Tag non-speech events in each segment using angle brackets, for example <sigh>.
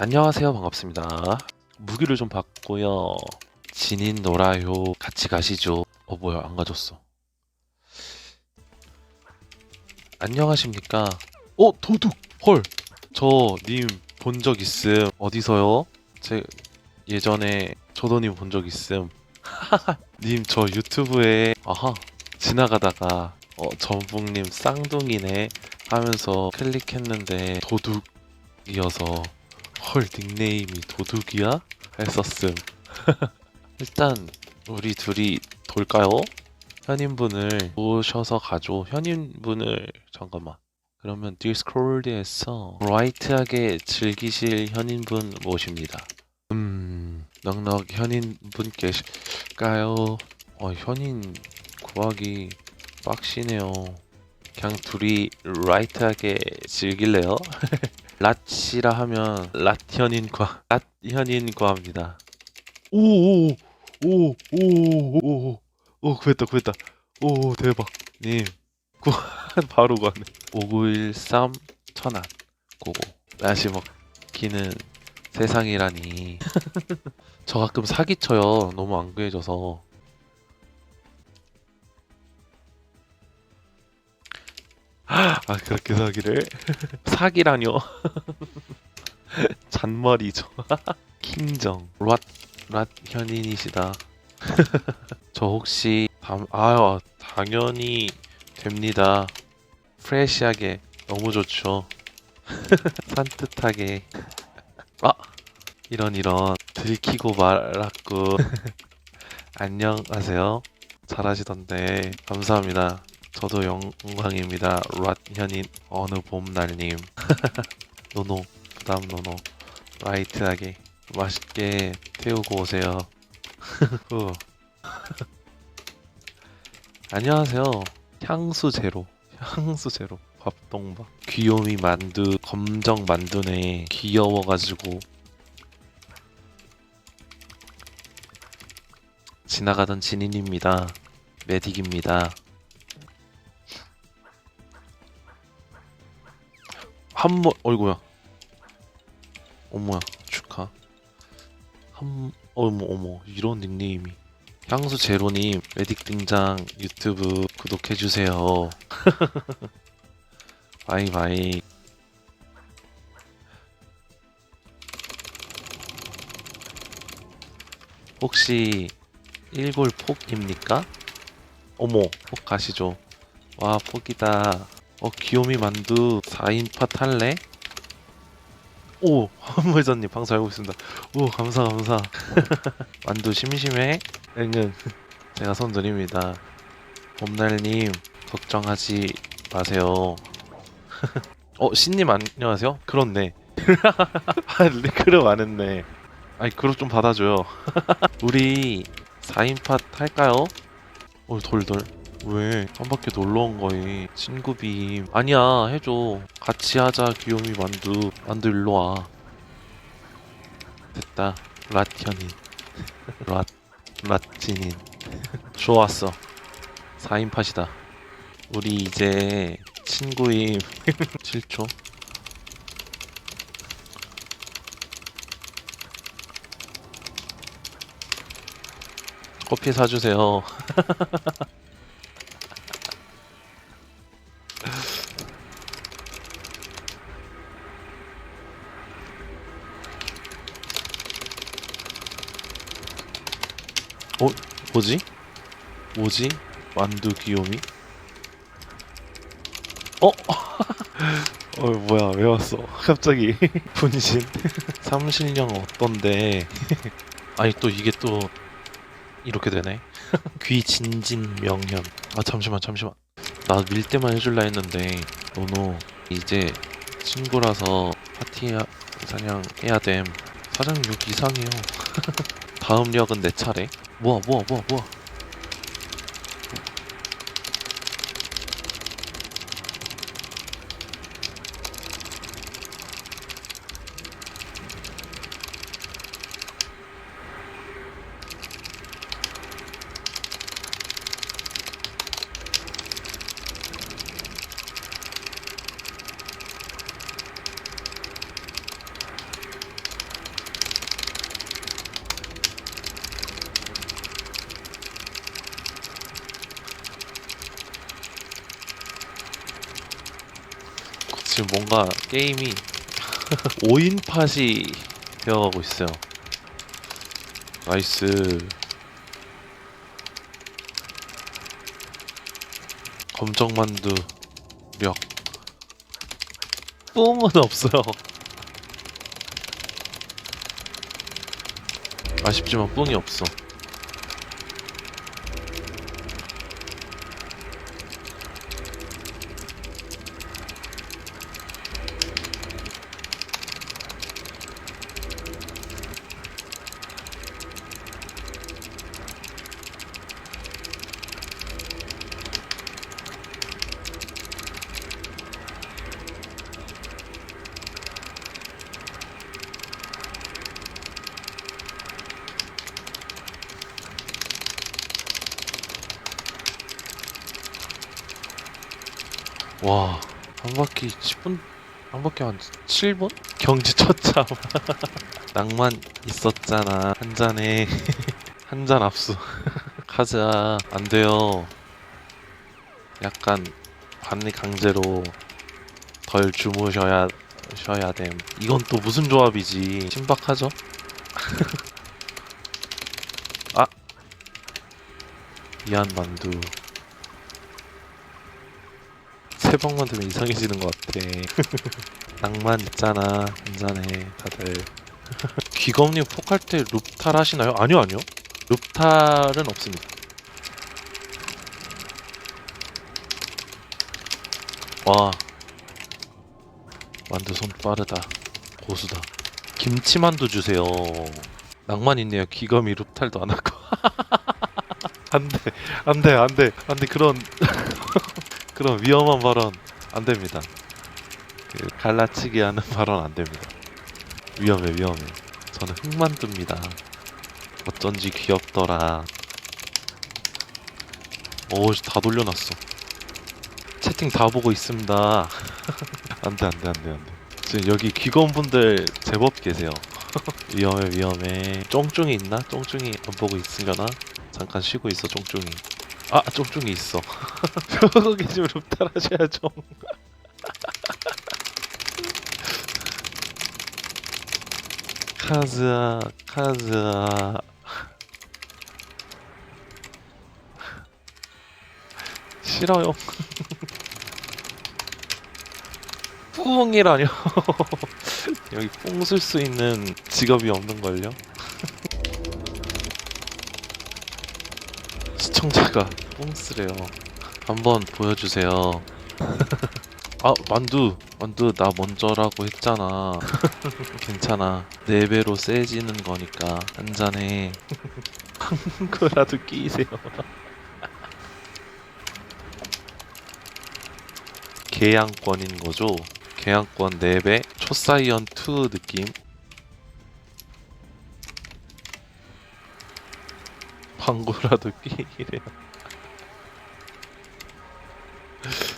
안녕하세요. 반갑습니다. 무기를 좀 바꿔요. 진인 놀아요. 같이 가시죠. 어, 뭐야. 안 가졌어. 안녕하십니까. 어, 도둑! 헐! 저 님 본 적 있음. 어디서요? 제 예전에 저도님 본 적 있음. <laughs> 님 저 유튜브에 아하 지나가다가 어 전북님 쌍둥이네 하면서 클릭했는데 도둑이어서 헐 닉네임이 도둑이야? 했었음 <laughs> 일단 우리 둘이 돌까요? 현인분을 모셔서 가죠 현인분을 잠깐만 그러면 디스코드에서 라이트하게 즐기실 현인분 모십니다 음 넉넉 현인분 계실까요? 어 현인 구하기 빡시네요 그냥 둘이 라이트하게 즐길래요? <laughs> 랏이라 하면 랏현인과 합니다. 오오 오 오 오 오 오 구했다 구했다. 오 대박. 님 구 <laughs> 바로 가네. 5913 천안 고고. 날씨 먹기는 세상이라니. <laughs> 저 가끔 사기쳐요. 너무 안 구해져서 아 그렇게 사기를. <laughs> 사기라뇨. <laughs> 잔머리죠. <laughs> 킹정. 랏, 랏 현인이시다. 저 혹시 밤, 아유 당연히 됩니다. 프레시하게 너무 좋죠. 산뜻하게. 아 이런 이런. 들키고 말았고 안녕하세요. 잘하시던데. 감사합니다 저도 영광입니다. 랏 현인 어느 봄날님. <laughs> 노노 부담 노노. 라이트하게 맛있게 태우고 오세요. <laughs> 후. <laughs> 안녕하세요. 향수 제로 향수 제로. 밥동밥 귀요미 만두 검정 만두네. 귀여워가지고. 지나가던 진인입니다. 메딕입니다 한 번 어이구야. 어머야. 축하. 한 어머 어머. 이런 닉네임이. 향수 제로님 메딕 등장 유튜브 구독해주세요. <laughs> 바이바이. 혹시 일골 폭입니까? 어머 폭 가시죠. 와 폭이다 어 귀요미 만두 4인팟 할래? 오 한물전님 방송 알고 있습니다. 오 감사 감사. <laughs> 만두 심심해? 응응 제가 손 드립니다. 봄날님 걱정하지 마세요. <laughs> 어 신님 안녕하세요? 그렇네. <laughs> 아 리크를 안 했네. 아이 그룹 좀 받아줘요. 우리 4인팟 할까요? 어 돌돌 왜? 한 바퀴 놀러 온 거에 친구빔? 아니야 해줘. 같이 하자 귀요미 만두. 만두 일로 와. 됐다. 라티언인 <laughs> 라 라틴인 <laughs> 좋았어. 4인 팟이다. 우리 이제 친구임 7초. <laughs> 커피 사주세요 어? 뭐지? 뭐지? 만두 귀요미? 어? <laughs> 어 뭐야 왜 왔어 <laughs> 갑자기 <laughs> 분신 삼신령 어떤데 아니 또 이게 또 이렇게 되네 귀 진진 명현 아 잠시만 잠시만 나 밀 때만 해줄라 했는데 노노 이제 친구라서 파티 하- 사냥 해야 됨 사장 6 이상해요 다음 역은 내 차례 뭐야 뭐야 지금 뭔가 게임이 5인 팟이 되어가고 있어요. 나이스. 검정만두 력. 뿜은 없어요. 아쉽지만 뿡이 없어. 와, 한 바퀴 10분, 한 바퀴 한 7분? 경지 첫참. <laughs> 낭만 있었잖아. 한 잔에. <laughs> 한 잔 압수. <laughs> 가자. 안 돼요. 약간 반리 강제로 덜 주무셔야 쉬어야 됨. 이건 또 무슨 조합이지? 신박하죠? 아. 미안 만두. 세 방만 되면 이상해지는 것 같아. <laughs> 낭만 있잖아 한잔해 다들. <laughs> 귀검님 폭할 때 룹탈 하시나요? 아니요 아니요. 룹탈은 없습니다. 와 만두 손 빠르다 고수다. 김치만두 주세요. 낭만 있네요. 귀검이 룹탈도 안 하고. <laughs> 안 돼 안 돼 안 돼 안 돼 그런 그런 위험한 발언 안 됩니다. 그 갈라치기 하는 <laughs> 발언 안 됩니다. 위험해 위험해. 저는 흑만두입니다. 어쩐지 귀엽더라. 오, 다 돌려놨어. 채팅 다 보고 있습니다. <laughs> 안돼 안돼 안돼 안돼. 지금 여기 귀검분들 제법 계세요. <laughs> 위험해 위험해. 쫑쫑이 있나? 쫑쫑이 안 보고 있으려나? 잠깐 쉬고 있어 쫑쫑이. 아 쫑쫑이 있어. 펴고 계시면 룹탈 하셔야죠. 카즈아, 카즈아. 싫어요. <laughs> 뿡이라뇨. <laughs> 여기 뿡 쓸 수 있는 직업이 없는걸요? 시청자가 뿡 쓰래요. 한번 보여주세요. <laughs> 아 만두. 만두 나 먼저라고 했잖아. <laughs> 괜찮아. 네 배로 세지는 거니까 한 잔에 한 거라도 끼세요. <laughs> 계양권인 거죠? 계양권 4배? 초사이언 2 느낌 방구라도 끼래요 <laughs>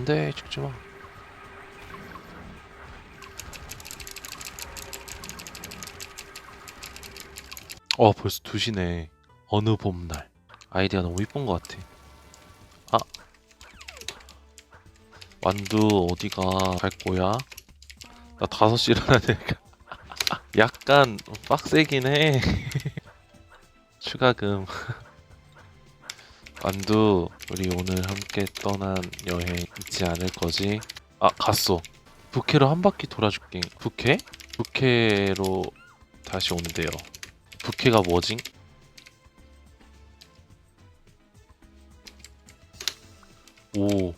안돼 죽지마. 어 벌써 2시네. 어느 봄날. 아이디어 너무 이쁜 것 같아. 아. 만두 어디가 갈 거야? 나 5시 일어나야 되니까. <laughs> 약간 빡세긴 해. <laughs> 추가금 <laughs> 만두 우리 오늘 함께 떠난 여행 잊지 않을 거지? 아 갔어. 부캐로 한 바퀴 돌아줄게. 부캐? 부캐로 다시 온대요. 부캐가 뭐지? 오.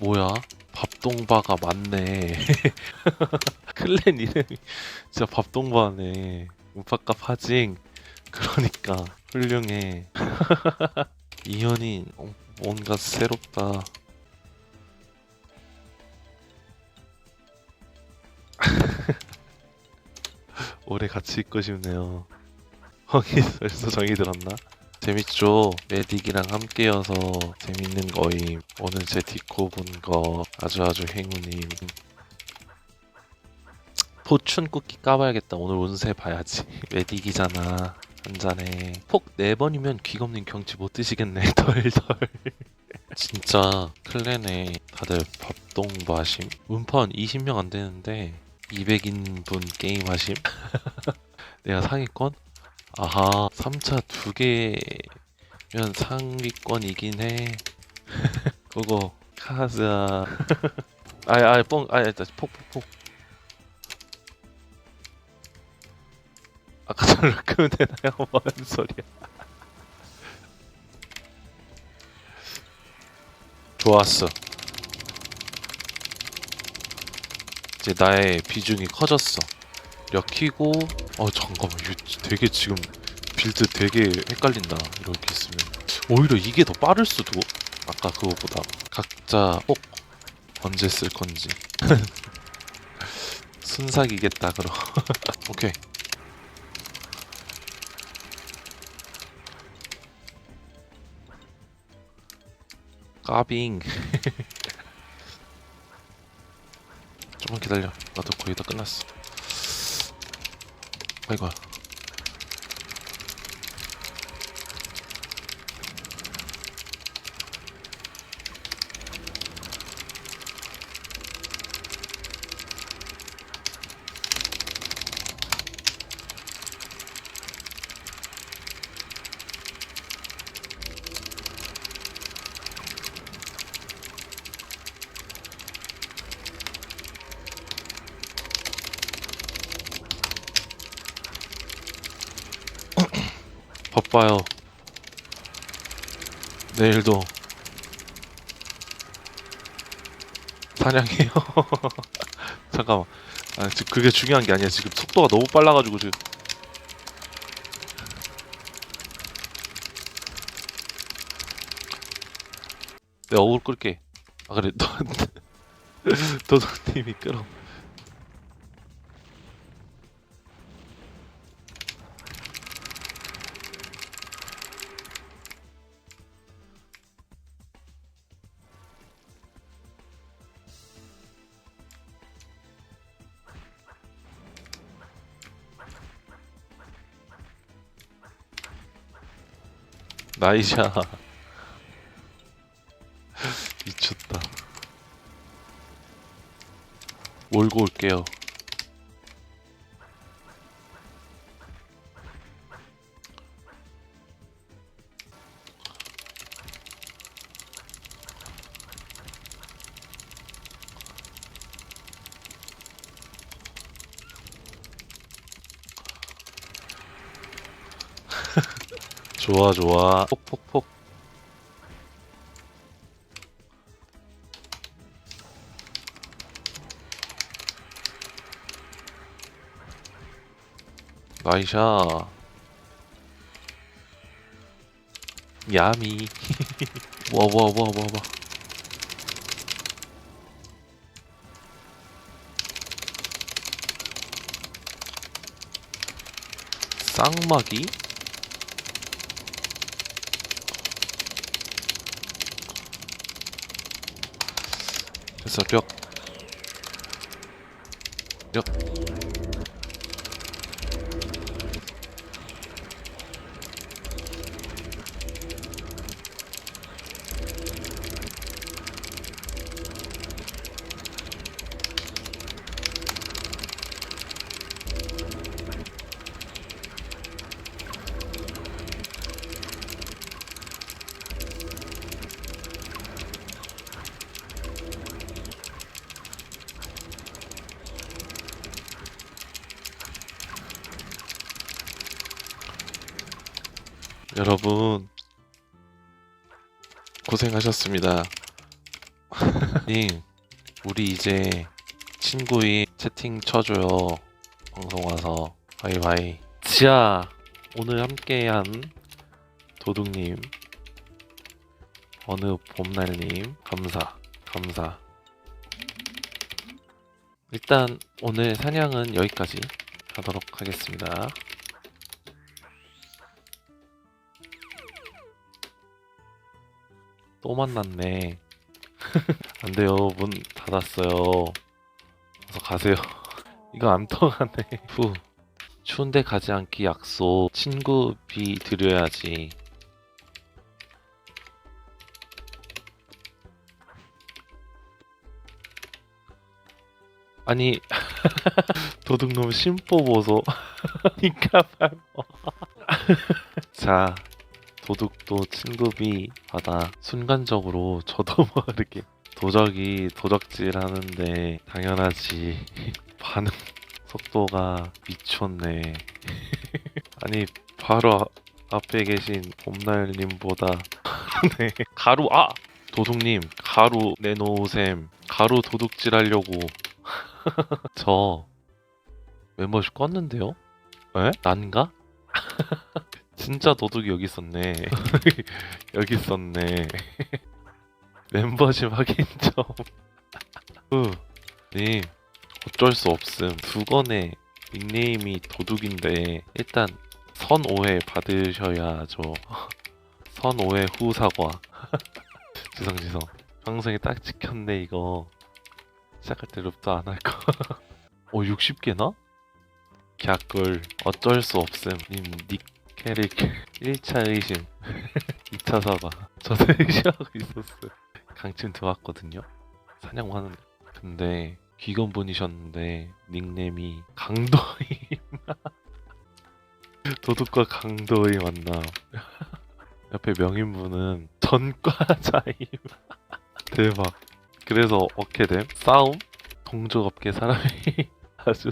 뭐야? 밥동바가 맞네. <laughs> 클랜 이름이 진짜 밥동바네 우파값 하징 그러니까 훌륭해 <laughs> 이현이 어, 뭔가 새롭다 <laughs> 오래 같이 있고 싶네요. 거기 벌써 정이 들었나? 재밌죠? 메딕이랑 함께여서 재밌는 거임. 오늘 제 디코 본 거 아주 아주 행운임. 포춘 쿠키 까봐야겠다. 오늘 운세 봐야지. 메딕이잖아. 한 잔에 폭 4번이면 귀검님 경치 못 드시겠네. <laughs> 덜덜. 진짜 클랜에 다들 밥동 마심? 운판 20명 안 되는데 200인분 게임 하심? <laughs> 내가 상위권? 아하 3차 두 개면 상위권이긴 해 <laughs> 그거 카즈아 아이 아이 뻥 아이 일단 폭폭폭 아까 저를 <laughs> 끄면 되나요? <laughs> 뭔 소리야. 좋았어. 이제 나의 비중이 커졌어. 력키고 어 잠깐만 이거 되게 지금 빌드 되게 헷갈린다. 이렇게 있으면. 오히려 이게 더 빠를 수도 아까 그거보다. 각자 꼭 언제 쓸 건지. <laughs> 순삭이겠다 그럼. 오케이 까빙. <laughs> 조금만 기다려. 나도 거의 다 끝났어. 아이고야 바빠요. 내일도. 사냥해요. <laughs> 잠깐만. 아 지금 그게 중요한 게 아니야. 지금 속도가 너무 빨라가지고 지금. 내가 어글 끌게. 아 그래. 너 <laughs> 도덕님이 끌어 나이샤. <laughs> 미쳤다. 몰고 올게요 좋아 좋아. 폭폭폭. 나이샤. 야미. <laughs> 와 와 와 와와. 쌍마기 그래서 벽, 벽. 여러분 고생하셨습니다. <laughs> 님, 우리 이제 친구인 채팅 쳐줘요. 방송 와서 바이바이. 지아, 오늘 함께한 도둑님, 어느 봄날님 감사, 감사. 일단 오늘 사냥은 여기까지 하도록 하겠습니다. 또 만났네. <laughs> 안 돼요. 문 닫았어요. 어서 가세요. <laughs> 이거 안 통하네. 후. 추운데 가지 않기 약속. 친구비 드려야지. 아니 <laughs> 도둑놈 심보 보소. 니까 말고. 자 도둑도 친구비 받아. 순간적으로 <laughs> 저도 모르게 도적이 도적질 하는데 당연하지. <laughs> 반응 속도가 미쳤네. <laughs> 아니 바로 아- 앞에 계신 봄날님보다 네 가루 아 도둑님 가루 내놓으셈 가루 도둑질 하려고 저 멤버십 껐는데요? 에? 난가? 진짜 도둑이 여기 있었네. <laughs> 여기 있었네. <laughs> 멤버십 확인 좀. <laughs> 후, 님 어쩔 수 없음. 두 건의 닉네임이 도둑인데 일단 선오해 받으셔야죠. 선오해 후 사과. 지성 지성. 방송에 딱 찍혔네 이거. 시작할 때 룹도 안 할 거. 오 60개나? 갸꿀 어쩔 수 없음. 님 닉 캐릭 1차 의심. <laughs> 2차 사과. 저도 <laughs> 의심하고 있었어요. 강침 들어왔거든요. 사냥하는 근데 귀건 분이셨는데 닉네임이 강도임 <laughs> 도둑과 강도의 만남 옆에 명인분은 전과자임. 대박. 그래서 어떻게 됨? 싸움? 동족업계 사람이 아주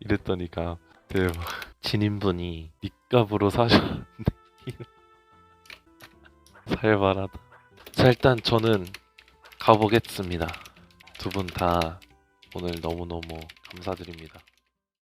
이랬더니까. 대박. 진인분이 닉 값으로 사셨는데 살벌하다. 자 일단 저는 가보겠습니다. 두 분 다 오늘 너무너무 감사드립니다